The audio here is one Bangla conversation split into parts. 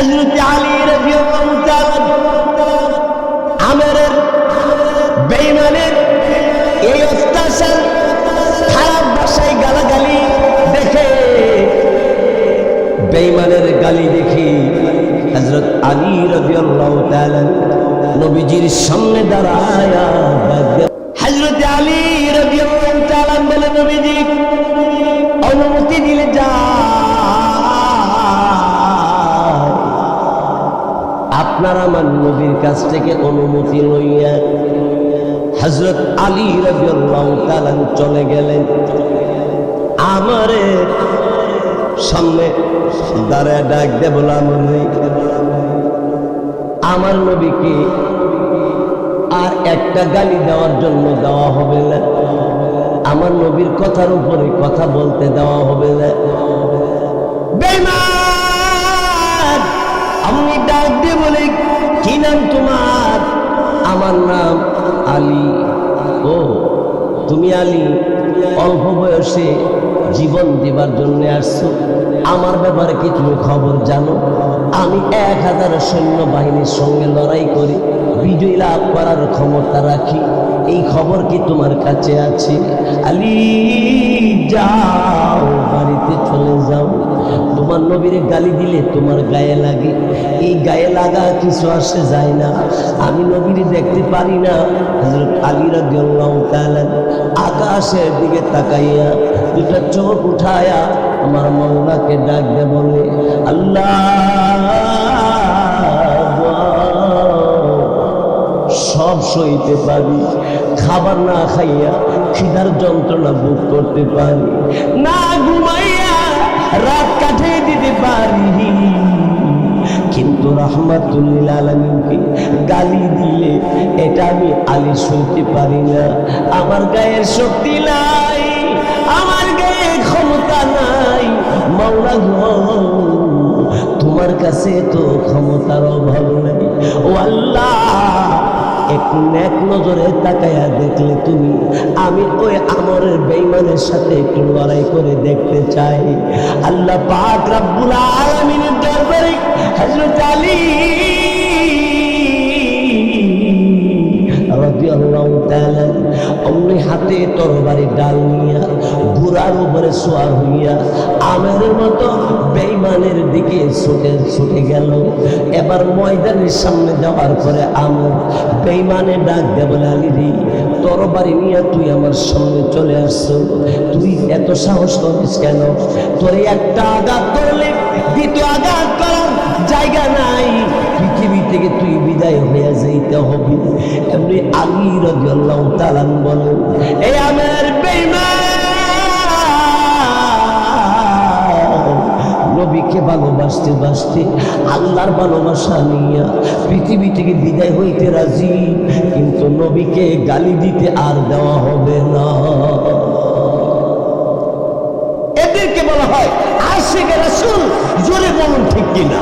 হজরত আলী দেখে বেঈমানের গালি দেখি হজরত আলী রাদিয়াল্লাহু তাআলা নবীজির সামনে দাঁড়ায়। হজরত আলী রাদিয়াল্লাহু তাআলা বলে, নবীজি, অনুমতি দিলে আমার নবীর কাছ থেকে অনুমতি লইয়া হজরত আলী রাদিয়াল্লাহু চলে গেলেন। আমারে সামনে দাঁড়ায় ডাক দে বলে আমার নবীকে আর একটা গালি দেওয়ার জন্য দেওয়া হবে না। আমার নবীর কথার উপরে কথা বলতে দেওয়া হবে না। বেঈমান! আমি ডাক দিয়ে বলে, কি নাম তোমার? আমার নাম আলী। ও, তুমি আলী, অল্প বয়সে জীবন দেবার জন্য আসছো। আমার ব্যাপারে কি তুমি খবর জানো? আমি এক হাজার সৈন্য বাহিনীর সঙ্গে লড়াই করি, বিজয় লাভ করার ক্ষমতা রাখি। এই খবর কি তোমার কাছে আছে? আলী, যাও, বাড়িতে চলে যাও। তোমার নবীর গালি দিলে তোমার গায়ে লাগে। এই গায়ে লাগা কিছু আসে যায় না। আমি নবীর দেখতে পারি না। হযরত আলী রাদিয়াল্লাহু তাআলা আকাশের দিকে তাকাইয়া দুটা চোখ উঠায়া আমার মৌলাকে ডাক দে বলে, আল্লাহ, সব সইতে পারি। খাবার না খাইয়া খিদার যন্ত্রণা ভোগ করতে পারি। না ঘুমাইয়া রাত কাটিয়ে দিতে পারি কিন্তু রহমাতুল্লিল আলমীকে গালি দিলে এটা আমি আলী সইতে পারি না। আমার গায়ের শক্তি নাই, আমার গায়ে ক্ষমতা নাই। মাওলা তোমার কাছে তো ক্ষমতার অভাব নাই। ও আল্লাহ একটু ন্যাক নজরে তাকায়া দেখলে তুমি, আমি ওই আমরের বেইমানের সাথে একটু লড়াই করে দেখতে চাই। আল্লাহ পাক রাব্বুল আলামিনের দরবারে হযরত আলী অমনি হাতে তরবারি ডাল নিয়া, ঘোড়ার উপরে সোয়ার হইয়া আমের মতো বেইমানের দিকে ছুটে ছুটে গেল। এবার ময়দানের সামনে যাওয়ার পরে আমর বেইমানে ডাক দে বলে রে, তরবারি নিয়ে তুই আমার সামনে চলে আসছো। তুই এত সাহস করিস কেন? তোর একটা আঘাত করলে দ্বিতীয় হবে। এমনি আলী রাদিয়াল্লাহু তাআলা বলেন এই আমার নবীকে ভালোবাসতে বাসতে আল্লাহর ভালোবাসা নিয়া পৃথিবী থেকে বিদায় হইতে রাজি, কিন্তু নবীকে গালি দিতে আর দেওয়া হবে না। এদেরকে বলা হয় আশেখ রাসূল, জোরে বলুন ঠিক কিনা?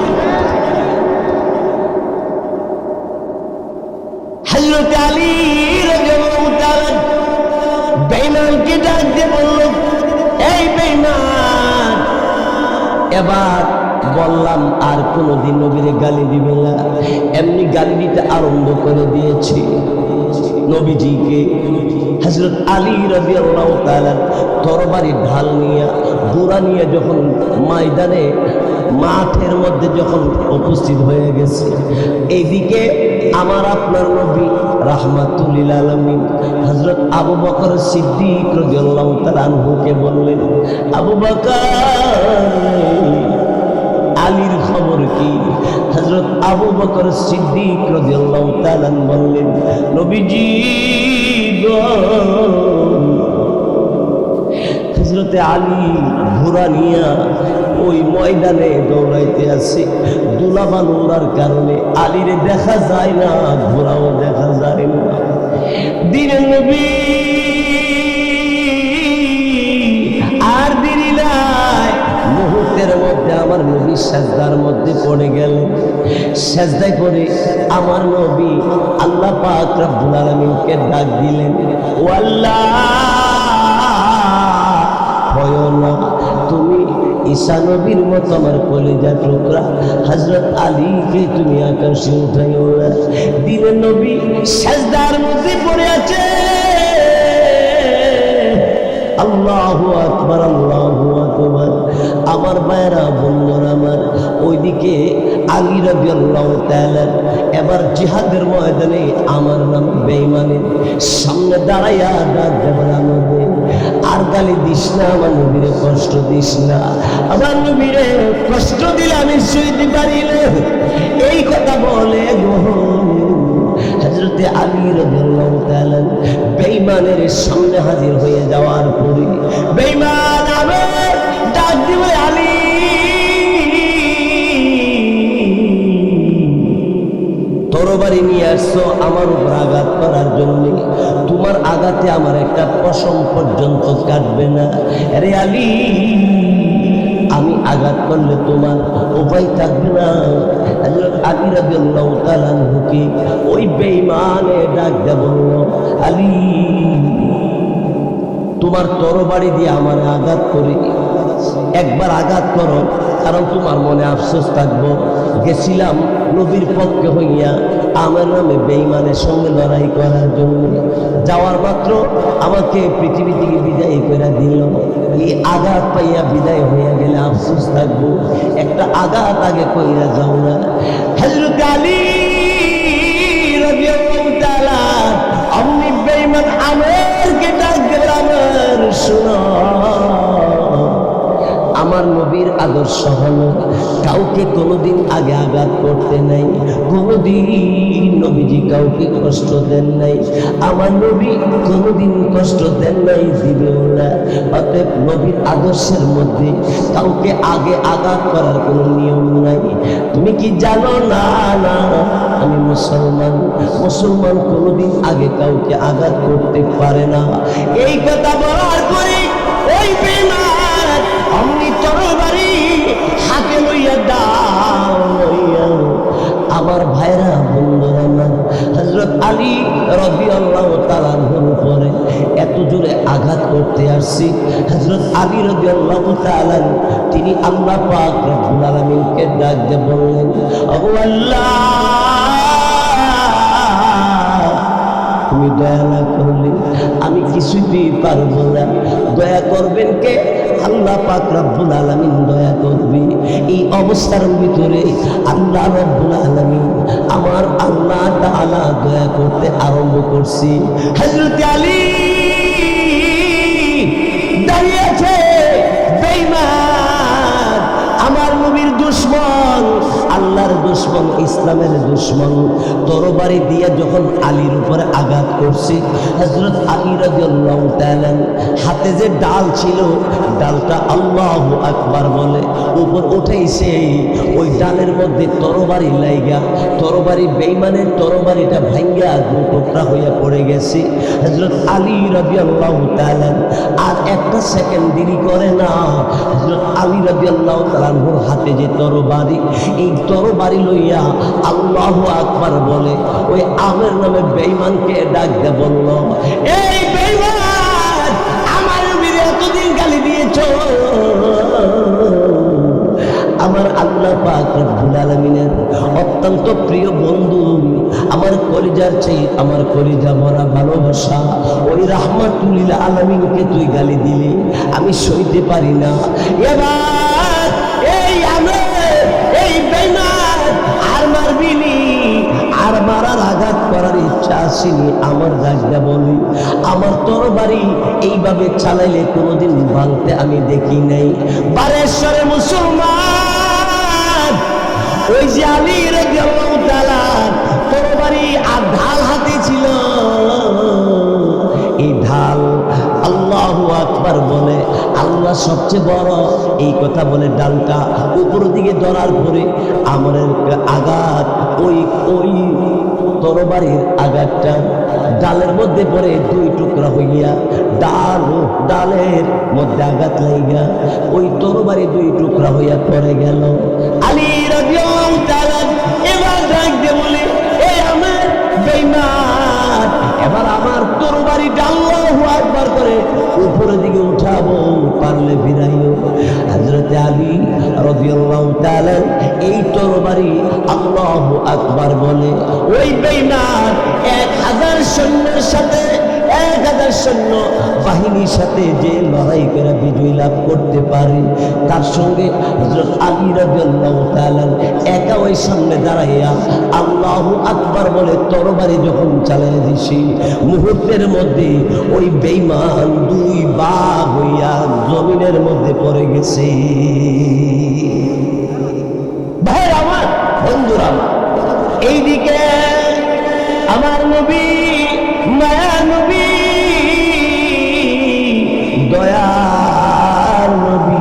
এবার বললাম, আর কোনোদিন নবীরে গালি দিবে না। এমনি গালি দিতে আরম্ভ করে দিয়েছি। নবীজিকে হজরত আলী রবি আল্লাহ তরবারি ঢাল নিয়ে বুড়া নিয়ে যখন ময়দানে, মাঠের মধ্যে যখন উপস্থিত হয়ে গেছে এইদিকে আমার আপনার নবী রাহমাতুল্লিল আলমিন হজরত আবু বকর সিদ্দিক রাদিয়াল্লাহু তাআলা আনহুকে বললেন, আবু বকর আলীর খবর কি? হজরত আবু বকর সিদ্দিক রাদিয়াল্লাহু তাআলা বললেন, নবীজি হজরতে আলী ঘোড়া নিয়া ওই ময়দানে দৌড়াইতে আছে। দুলাবান ওড়ার কারণে আলীরে দেখা যায় না, ঘোড়াও দেখা যায় না। দিনের নবী আমার নবী সাজদার মধ্যে পড়ে গেল। সাজদায় পড়ে আমার নবী আল্লাহ পাক রব্বুল আলামিনকে ডাক দিলেন ও আল্লাহ তুমি ঈশা নবীর মতো আমার কলেজা টুকরা। হজরত আলীকে তুমি উঠাইও না। নবী সাজদার মধ্যে পড়ে আছে। আল্লাহু আকবার, আল্লাহু আমার মায়েরা বন্ধুরা আমার, ওইদিকে আলী রাদিয়াল্লাহু তাআলা এবার জিহাদের ময়দানে আমার নাম বেঈমানের সামনে দাঁড়াইয়া আর গালি দিস না, আমার নবীরে কষ্ট দিস না। আমার নবীরে কষ্ট দিলে আমি সইতে পারি এই কথা বলে হজরতে আলী তাআলা বেঈমানের সামনে হাজির হয়ে যাওয়ার আসছো আমার উপর আঘাত করার জন্য। তোমার আঘাতে আমার একটা পশম পর্যন্ত কাটবে না। রে আলী, আমি আঘাত করলে তোমার উপায় থাকবে না। হযরত আলী রাদিয়াল্লাহু তাআলা ওই বেঈমানে ডাক দে বলল, আলী, তোমার তরবারি দিয়ে আমার আঘাত করে। একবার আঘাত করো, কারণ তোমার মনে আফসোস থাকব। গেছিলাম নবীর পক্ষে হইয়া আমার নামে বেঈমানের সঙ্গে লড়াই করার জন্য যাওয়ার মাত্র আমাকে পৃথিবী থেকে বিদায় করে দিল। এই আঘাত পাইয়া বিদায় হইয়া গেলে আফসোস থাকব। একটা আঘাত আগে কইরা যাও না। হজরত আলী তাআলা আপনি বেঈমান আমারকে ডাক দিলেন আমার, শোনো। আমার নবীর আদর্শ হলো কাউকে কোনোদিন আগে আঘাত করতে নাই, কোনোদিন নবীজি কাউকে কষ্ট দেন নাই, আমার নবী কোনোদিন কষ্ট দেন নাই, দিবেও না। অতএব নবীর আদর্শের মধ্যে কাউকে আগে আঘাত করার কোনো নিয়ম নাই। তুমি কি জানো? না না। আমি মুসলমান। মুসলমান কোনোদিন আগে কাউকে আঘাত করতে পারে না। এই কথা বলার পরে ওই তরবারি হাতে লইয়া দাও আমার ভাইরা, বন্ধুরা আমার হজরত আলী রবি আল্লাহ তালার উপরে এত জোরে আঘাত করতে আসছি। হজরত আলী রবি আল্লাহ তালান তিনি আল্লাহ পাক রব্বুল আলমিনকে ডাক দিয়ে বললেন আল্লাহ, তুমি দয়া না করলে আমি কিছুতেই পারব না। দয়া করবেন কে? আল্লাহ পাক রব্বুল আলামিন দয়া করবে এই অবস্থার ভিতরে আল্লাহ রব্বুল আলামিন আমার আল্লাহ তাআলা দয়া করতে আরম্ভ করছি। হযরত আলী দাঁড়িয়েছে আমার নবীর দুশ্মন, আল্লাহর দুশ্মন, ইসলামের দুশ্মন তরবারি দিয়ে যখন আলীর উপরে আঘাত করছে। হজরত আলী তাআলা হাতে যে ডাল ছিল, ডালটা আল্লাহ আকবার বলে। উপর উঠেইছে ওই ডালের মধ্যে তরবারি লাইগা, তরবারি বেঈমানের তরবারিটা ভাঙ্গা দু টুকরা হইয়া পড়ে গেছে। হজরত আলী রাদিয়াল্লাহু তাআলা আর একটা সেকেন্ড দেরি করে না হজরত আলী রাদিয়াল্লাহু তাআলার হাতে যে তরবারি, এই তরবারি লইয়া আল্লাহ আকবার বলে। ওই আমের নামে বেইমানকে ডাক দে বলল, এই বেঈমান আমার এতদিন গালি দিয়েছ। আমার আল্লাহ পাক রব্বুল আলামিনের অত্যন্ত প্রিয় বন্ধু, আমার কলিজার আমার কলিজা ভরা ভালোবাসা, ওই আলামিনকে তুই গালি দিলি, আমি সইতে পারি না। এবার এই আমি এই বেমান আর মারবিনি আর মারার আঘাত ইচ্ছা আসেনি, আমার জায়গা বলি। আমার তরবারি এইভাবে চালাইলে কোনোদিন ভাঙতে আমি দেখি নাই। বারেশ্বরে মুসলমান, ওই যে তাআলা, তরবারি আর ঢাল হাতে ছিল। এই ঢাল আল্লাহু আকবার বলে, আল্লাহ সবচেয়ে বড়। এই কথা বলে ডালটা উপর দিকে ধরার পরে আমরের আঘাত ওই ওই তরবারির আঘাতটা ডালের মধ্যে পড়ে দুই টুকরা হইয়া ডাল ডালের মধ্যে আঘাত লাইগা। ওই তরবারি দুই টুকরা হইয়া পড়ে গেল। আলী রাদিয়াল্লাহু তাআলা এবার ডাক দিয়ে বলে এই আমার বেঈমান এবার আমার তরবারিটা আল্লাহু আকবার করে উপরের দিকে উঠাবো, পারলে ফিরাইও। হযরত আলী রাদিয়াল্লাহু তাআলা এই তরবারি আল্লাহু আকবার বলে। ওই বেঈমান এক হাজার সৈন্যের সাথে, এক হাজার সৈন্য বাহিনীর সাথে যে লড়াই করে বিজয় লাভ করতে পারে, তার সঙ্গে হজরত আলী তাআলা একা ওই সামনে দাঁড়াইয়া আল্লাহু আকবার বলে তরবারি যখন চালিয়ে দিছি, মুহূর্তের মধ্যে ওই বেইমান দুই বা হইয়া জমিনের মধ্যে পড়ে গেছে। বন্ধুরা, এইদিকে আমার নবী, মায়া নবী, দয়ার নবী,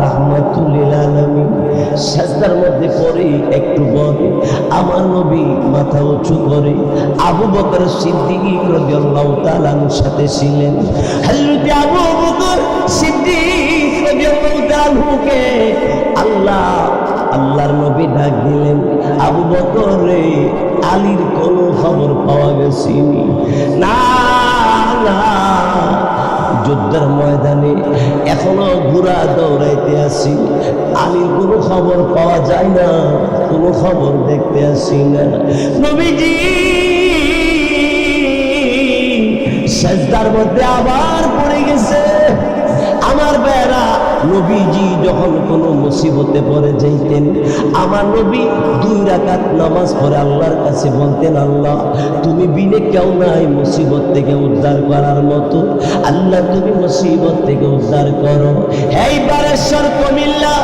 রাহমাতুল্লিল আলামিন। সাজদার মধ্যে পড়ে, একটু বলে আমার নবী মাথা উঁচু করে আবু বকর সিদ্দিক রাদিয়াল্লাহু তাআলার সাথে ছিলেন। হযরত আবু বকর সিদ্দিক রাদিয়াল্লাহু তাআলাকে আল্লাহ আল্লাহর নবী ডাক দিলেন, আবু বকর আলীর কোনো খবর পাওয়া গেছে না। যুদ্ধের ময়দানে এখনও ঘোড়া দৌড়াইতে আসি, আলীর কোনো খবর পাওয়া যায় না, কোনো খবর দেখতে আসি না। নবীজি, সেজদার মধ্যে আবার পড়ে গেছে, আমার বেড়া নবীজি যখন কোনো মুসিবতে পরে যাইতেন, আমার নবী দুই রাকাত নামাজ পড়ে আল্লাহর কাছে বলতেন, আল্লাহ, তুমি বিনে কেউ নাই মুসিবত থেকে উদ্ধার করার মতো। আল্লাহ, তুমি মুসিবত থেকে উদ্ধার করো। এই বারেশ্বর কমিল্লা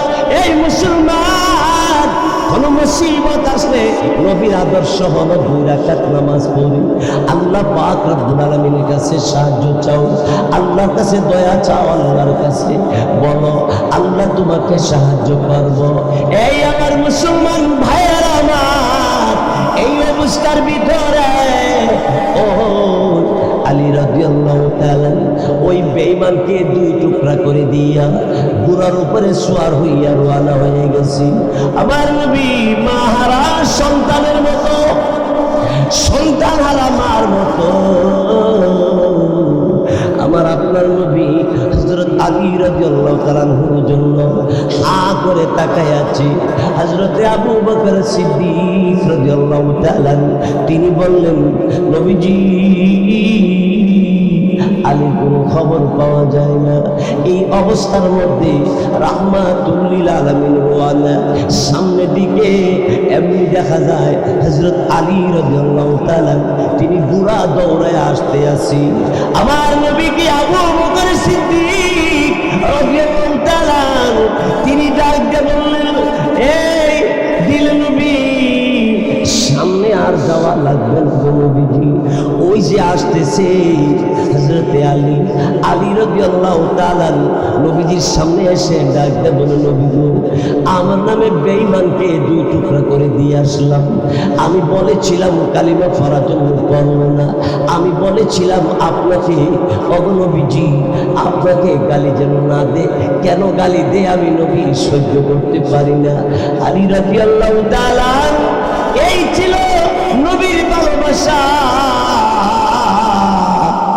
এই মুসলমান, কোন মুসিবত আসলে নবীর আদর্শ হলো দুই রাকাত নামাজ পড়ি। আল্লাহ পাক রব্বুল আলামিনের কাছে সাহায্য চাও, আল্লাহর কাছে দয়া চাও, আল্লাহর কাছে তোমাকে সাহায্য করব। এই আমার মুসলমান ভাইয়ের আমার, এই অবস্থার ভিতরে, ও আলী ওই দুই টুকরা করে দিয়া বুড়ার উপরে সোয়ার হইয়া হয়ে গেছি। আমার নবী মাহারা সন্তানের মতো, সন্তান হারা মার মতো আলী করে আছে হযরতে আবু বকর সিদ্দিক তিনি বললেন, নবীজি আলীর কোনো খবর পাওয়া যায় না। এই অবস্থার মধ্যে রাহমাতুল্লিল আলমিন রোয়ানা সামনের দিকে এমনি দেখা যায় হজরত আলী রাদিয়াল্লাহু তাআলা তিনি বুড়া দৌড়ায় আসতে আসি। আমার নবীকে আবু বকর সিদ্দিক তিনি ডাকতে বললেন এই দিল নবী সামনে আর যাওয়া লাগবে না নবীজি। ওই যে আসতেছে হজরতে আলী। আলী রবি আল্লাহ তালান নবীজির সামনে এসে ডাকতে আমার নামে দুই টুকরা করে দিয়ে আসলাম। আমি বলেছিলাম, কালিমা জন্য করব না। আমি বলেছিলাম, আপনাকে অগনবীজি আপনাকে গালি যেন না দে। কেন গালি দে আমি নবী সহ্য করতে পারি না। আলী রাজি আল্লাহ তালান এই ছিল নবীর ভালোবাসা।